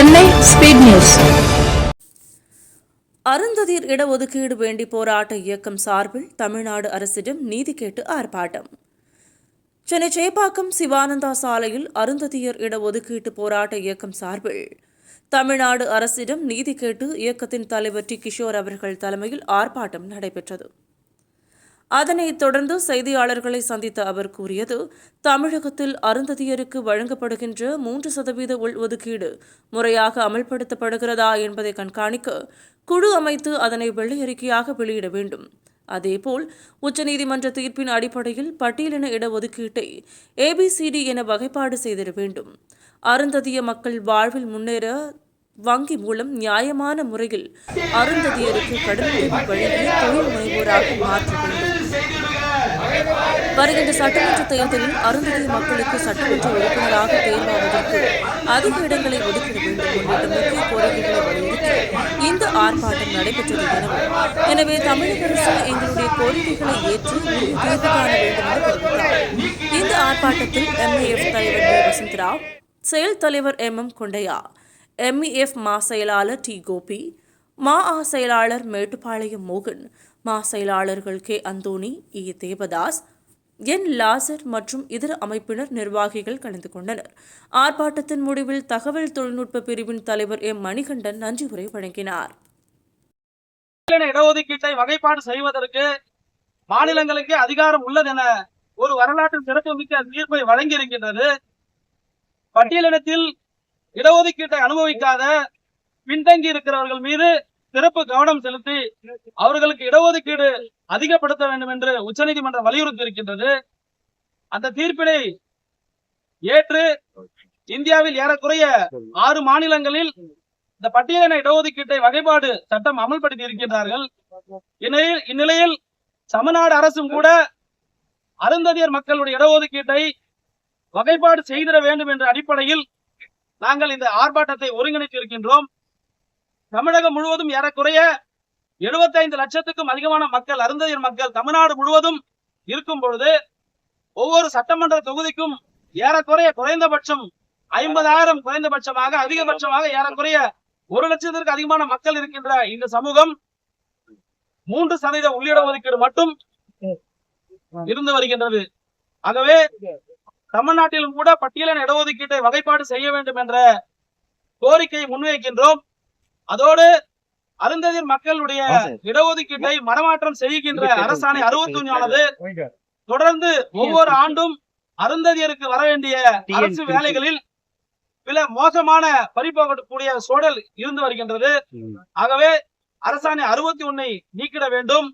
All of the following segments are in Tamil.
சென்னை ஸ்பீட் நியூஸ் அருந்ததியர் இடஒதுக்கீடு வேண்டி போராட்ட இயக்கம் சார்பில் தமிழ்நாடு அரசிடம் நீதி கேட்டு ஆர்ப்பாட்டம். சென்னை சேப்பாக்கம் சிவானந்தா சாலையில் அருந்ததியர் இடஒதுக்கீட்டு போராட்ட இயக்கம் சார்பில் தமிழ்நாடு அரசிடம் நீதி கேட்டு இயக்கத்தின் தலைவர் டி கிஷோர் அவர்கள் தலைமையில் ஆர்ப்பாட்டம் நடைபெற்றது. அதனைத் தொடர்ந்து செய்தியாளர்களை சந்தித்த அவர் கூறியது தமிழகத்தில் அருந்ததியருக்கு வழங்கப்படுகின்ற மூன்று சதவீத உள்ஒதுக்கீடு முறையாக அமல்படுத்தப்படுகிறதா என்பதை கண்காணிக்க குழு அமைத்து அதனை வெள்ளையறிக்கையாக வெளியிட வேண்டும். அதேபோல் உச்சநீதிமன்ற தீர்ப்பின் அடிப்படையில் பட்டியலின இடஒதுக்கீட்டை ஏபிசிடி என வகைப்பாடு செய்திட வேண்டும். அருந்ததிய மக்கள் வாழ்வில் முன்னேற வங்கி மூலம் நியாயமான முறையில் அருந்ததியருக்கு கடனுதவி வழங்கி தொழில் முனைவோராக மாற்ற வேண்டும் வருகின்ற சட்டமன்ற தேர்தலில் அருந்ததி மக்களுக்கு சட்டமன்ற உறுப்பினராக தேர்வாவதற்கு அதிக இடங்களை ஒதுக்கிட வேண்டும் உள்ளிட்ட முக்கிய கோரிக்கைகளை வலியுறுத்தி இந்த ஆர்ப்பாட்டம் நடைபெற்றது எனவும் எனவே தமிழக அரசு எங்களுடைய கோரிக்கைகளை ஏற்று உரிய தீர்வு காண வேண்டும் என தெரிவித்தார். இந்த ஆர்ப்பாட்டத்தில் எம்ஏஎஃப் தலைவர் பி வசந்தராவ் செயல் தலைவர் எம் எம் கொண்டையா எம்இஎஃப் மா செயலாளர் டி. கோபி மா ஆ செயலாளர் மேட்டுப்பாளையம் மோகன் மா செயலாளர்கள் K. Anthony E. Devadas N Lazar மற்றும் இதர அமைப்பினர் நிர்வாகிகள் கலந்து கொண்டனர். ஆர்ப்பாட்டத்தின் முடிவில் தகவல் தொழில்நுட்ப பிரிவின் தலைவர் எம். மணிகண்டன் நன்றி உரை வழங்கினார். இடஒதுக்கீட்டை வகைப்பாடு செய்வதற்கு மாநிலங்களுக்கு அதிகாரம் உள்ளது என ஒரு வரலாற்று சிறப்புமிக்க தீர்ப்பை வழங்கி இருக்கின்றது பட்டியலினத்தில் இடஒதுக்கீட்டை அனுபவிக்காத பின்தங்கி இருக்கிறவர்கள் மீது சிறப்பு கவனம் செலுத்தி அவர்களுக்கு இடஒதுக்கீடு அதிகப்படுத்த வேண்டும் என்று உச்சநீதிமன்றம் வலியுறுத்தி இருக்கின்றது அந்த தீர்ப்பினை ஏற்று இந்தியாவில் ஏறக்குறைய ஆறு மாநிலங்களில் இந்த பட்டியலின இடஒதுக்கீட்டை வகைப்பாடு சட்டம் அமல்படுத்தி இருக்கின்றார்கள். இந்நிலையில் இந்நிலையில் தமிழ்நாடு அரசும் கூட அருந்ததியர் மக்களுடைய இடஒதுக்கீட்டை வகைப்பாடு செய்திட வேண்டும் என்ற அடிப்படையில் நாங்கள் இந்த ஆர்ப்பாட்டத்தை ஒருங்கிணைத்து இருக்கின்றோம் தமிழகம் முழுவதும் ஏறக்குறைய 75 லட்சத்துக்கும் அதிகமான மக்கள் அருந்ததியர் மக்கள் தமிழ்நாடு முழுவதும் இருக்கும் பொழுது ஒவ்வொரு சட்டமன்ற தொகுதிக்கும் ஏறக்குறைய குறைந்தபட்சம் ஐம்பதாயிரம் குறைந்தபட்சமாக அதிகபட்சமாக ஏறக்குறைய ஒரு லட்சத்திற்கு அதிகமான மக்கள் இருக்கின்ற இந்த சமூகம் மூன்று சதவீத உள்ளிட ஒதுக்கீடு மட்டும் இருந்து வருகின்றது. ஆகவே தமிழ்நாட்டிலும் கூட பட்டியலின் இடஒதுக்கீட்டை வகைப்பாடு செய்ய வேண்டும் என்ற கோரிக்கையை முன்வைக்கின்றோம். அதோடு அருந்ததியர் மக்களுடைய இடஒதுக்கீட்டை மனமாற்றம் செய்கின்ற அரசாணை அறுபத்தி ஆனது தொடர்ந்து ஒவ்வொரு ஆண்டும் அருந்ததியருக்கு வர வேண்டிய அரசு வேலைகளில் சில மோசமான பறிப்போகக்கூடிய சூழல் இருந்து வருகின்றது. ஆகவே அரசாணை அறுபத்தி ஒன்னை நீக்கிட வேண்டும்.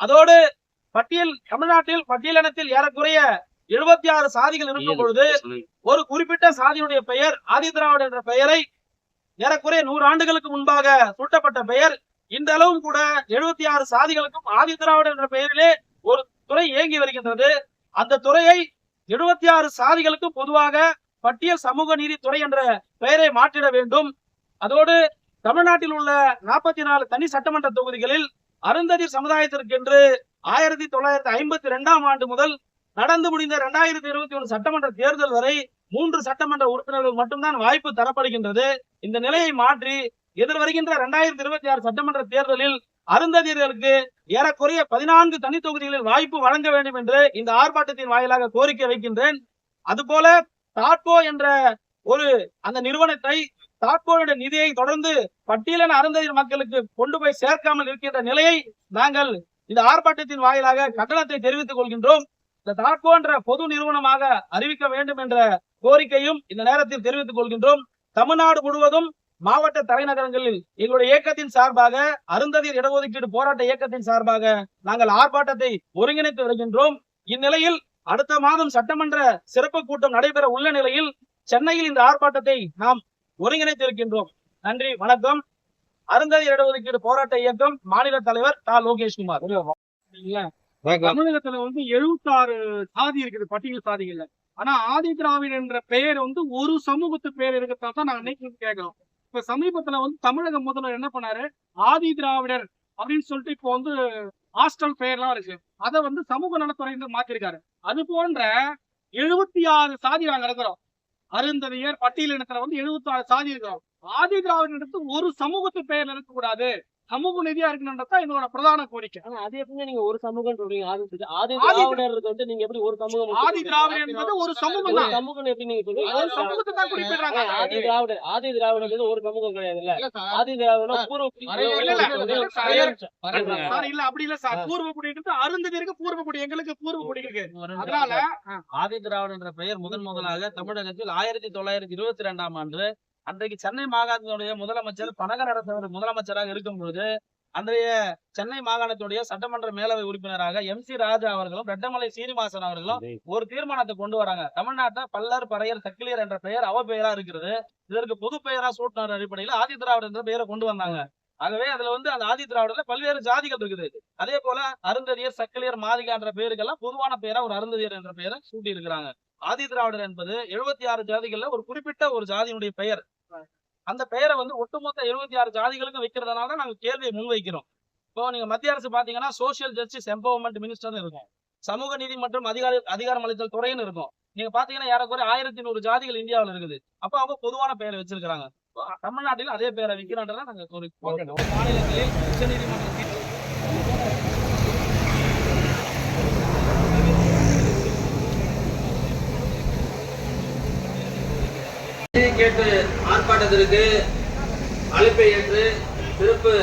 அதோடு பட்டியல் தமிழ்நாட்டில் பட்டியலினத்தில் ஏறக்குறைய எழுபத்தி ஆறு சாதிகள் இருக்கும் பொழுது ஒரு குறிப்பிட்ட சாதியுடைய பெயர் ஆதிதிராவிடர் என்ற பெயரை ஏறக்குறைய நூறு ஆண்டுகளுக்கு முன்பாக சூட்டப்பட்ட பெயர். இந்த அளவும் கூட எழுபத்தி ஆறு சாதிகளுக்கும் ஆதிதிராவிடர் என்ற பெயரிலே ஒரு துறை இயங்கி வருகின்றது. அந்த துறையை எழுபத்தி ஆறு சாதிகளுக்கும் பொதுவாக பட்டியல் சமூக நீதித்துறை என்ற பெயரை மாற்றிட வேண்டும். அதோடு தமிழ்நாட்டில் உள்ள நாற்பத்தி நாலு தனி சட்டமன்ற தொகுதிகளில் அருந்ததி சமுதாயத்திற்கென்று ஆயிரத்தி தொள்ளாயிரத்தி ஐம்பத்தி ரெண்டாம் ஆண்டு முதல் நடந்து முடிந்த இரண்டாயிரத்தி இருபத்தி ஒன்று சட்டமன்ற தேர்தல் வரை மூன்று சட்டமன்ற உறுப்பினர்கள் மட்டும்தான் வாய்ப்பு தரப்படுகின்றது. இந்த நிலையை மாற்றி எதிர் வருகின்ற இரண்டாயிரத்தி இருபத்தி ஆறு சட்டமன்ற தேர்தலில் அருந்ததியர்களுக்கு ஏறக்குறைய பதினான்கு தனி தொகுதிகளில் வாய்ப்பு வழங்க வேண்டும் என்று இந்த ஆர்ப்பாட்டத்தின் வாயிலாக கோரிக்கை வைக்கின்றேன். அதுபோல தாட்போ என்ற ஒரு அந்த நிறுவனத்தை தாட்போருடைய நிதியை தொடர்ந்து பட்டியலின அருந்ததியர் மக்களுக்கு கொண்டு போய் சேர்க்காமல் இருக்கின்ற நிலையை நாங்கள் இந்த ஆர்ப்பாட்டத்தின் வாயிலாக கண்டனத்தை தெரிவித்துக் கொள்கின்றோம். இந்த தாட்போ என்ற பொது நிறுவனமாக அறிவிக்க வேண்டும் என்ற கோரிக்கையும் இந்த நேரத்தில் தெரிவித்துக் கொள்கின்றோம். தமிழ்நாடு முழுவதும் மாவட்ட தலைநகரங்களில் எங்களுடைய இயக்கத்தின் சார்பாக அருந்ததியர் இடஒதுக்கீடு போராட்ட இயக்கத்தின் சார்பாக நாங்கள் ஆர்ப்பாட்டத்தை ஒருங்கிணைத்து வருகின்றோம். இந்நிலையில் அடுத்த மாதம் சட்டமன்ற சிறப்பு கூட்டம் நடைபெற உள்ள நிலையில் சென்னையில் இந்த ஆர்ப்பாட்டத்தை நாம் ஒருங்கிணைத்து இருக்கின்றோம் நன்றி வணக்கம். அருந்ததியர் இடஒதுக்கீடு போராட்ட இயக்கம் மாநில தலைவர் தா லோகேஷ்குமார். தமிழகத்துல வந்து எழுபத்தாறு சாதி இருக்குது பட்டியல் சாதிகள்ல. ஆனா ஆதி திராவிட என்ற பெயர் வந்து ஒரு சமூகத்து பெயர் இருக்கிறதா தான் நாங்க இன்னைக்கு கேட்கிறோம். இப்ப சமீபத்துல வந்து தமிழக முதல்வர் என்ன பண்ணாரு? ஆதி திராவிடர் அப்படின்னு சொல்லிட்டு இப்போ வந்து ஹாஸ்டல் பெயர்லாம் இருக்கு. அதை வந்து சமூக நலத்துறை மாத்திருக்காரு. அது போன்ற எழுபத்தி ஆறு சாதி நாங்க இருக்கிறோம். அருந்ததியர் பட்டியலினத்துல வந்து எழுபத்தி ஆறு சாதி இருக்கிறோம். ஆதி திராவிடத்து ஒரு சமூகத்து பெயர் இருக்கக்கூடாது. சமூக நீதியா இருக்கணும்ன்றதா என்னோட பிரதான கோரிக்கை. ஆனா அது எப்படிங்க நீங்க ஒரு சமூகம் சொல்றீங்க. ஆதி ஆதி ஆதி திராவிடர் வந்து நீங்க எப்படி ஒரு சமூகம் ஆதி திராவிடர் என்பது ஒரு சமூகம் தான். சமூகம் எப்படி நீங்க சொல்றீங்க? ஒரு சமூகத்தை தான் குறிப்பிடுறாங்க. ஆதி திராவிடர். ஆதி திராவிடர் ஒரு சமூகம் கிடையாதுல்ல ஆதி திராவிடர் பூர்வ இல்ல, இல்ல, இல்ல, சார், இல்ல. அப்படி இல்ல சார். பூர்வ குடியிருக்கு அருந்ததியருக்கு பூர்வ குடி. எங்களுக்கு பூர்வ குடி அதனால ஆதி திராவிடர் என்ற பெயர் முதன் முதலாக தமிழகத்தில் ஆயிரத்தி தொள்ளாயிரத்தி இருபத்தி ரெண்டாம் ஆண்டு அன்றைக்கு சென்னை மாகாணத்தினுடைய முதலமைச்சர் பனகரசவர் முதலமைச்சராக இருக்கும்போது அன்றைய சென்னை மாகாணத்துடைய சட்டமன்ற மேலவை உறுப்பினராக எம் சி ராஜா அவர்களும் ரெட்டமலை சீனிவாசன் அவர்களும் ஒரு தீர்மானத்தை கொண்டு வராங்க. தமிழ்நாட்டை பல்லர் பறையர் சக்கிலியர் என்ற பெயர் அவ பெயரா இருக்கிறது. இதற்கு பொது பெயரா சூட்டினர் அடிப்படையில் ஆதி திராவிடர் என்ற பெயரை கொண்டு வந்தாங்க. ஆகவே அதுல வந்து அந்த ஆதி திராவிடர்ல பல்வேறு ஜாதிகள் இருக்குது. அதே போல அருந்ததியர் சக்கிலியர் மாதிகா என்ற பெயருக்கெல்லாம் பொதுவான பெயரா ஒரு அருந்ததியர் என்ற பெயரை சூட்டி இருக்கிறாங்க ஆதி திராவிடர் என்பது எழுபத்தி ஆறு ஜாதிகள்ல ஒரு குறிப்பிட்ட ஒரு ஜாதியினுடைய பெயர். அந்த பெயரை வந்து ஒட்டுமொத்த எழுபத்தி ஆறு ஜாதிகளுக்கும் வைக்கிறதுனால தான் நாங்க கேள்வியை முன்வைக்கிறோம். இப்போ நீங்க மத்திய அரசு பாத்தீங்கன்னா சோசியல் ஜஸ்டிஸ் எம்பவர்மெண்ட் மினிஸ்டர்னு இருக்கும். சமூக நீதி மற்றும் அதிகார அதிகாரம் அளித்தல் துறைன்னு இருக்கும். நீங்க பாத்தீங்கன்னா ஏறக்குறைய ஆயிரத்தி நூறு ஜாதிகள் இந்தியாவுல இருக்குது. அப்ப அவங்க பொதுவான பெயரை வச்சிருக்காங்க தமிழ்நாட்டில் அதே பெயரை வைக்கிறோன்றதை நாங்க ஒரு மாநிலங்களில் தீர்ப்பு கேட்டு ஆர்ப்பாட்டத்திற்கு அழைப்பை ஏற்று திருப்பு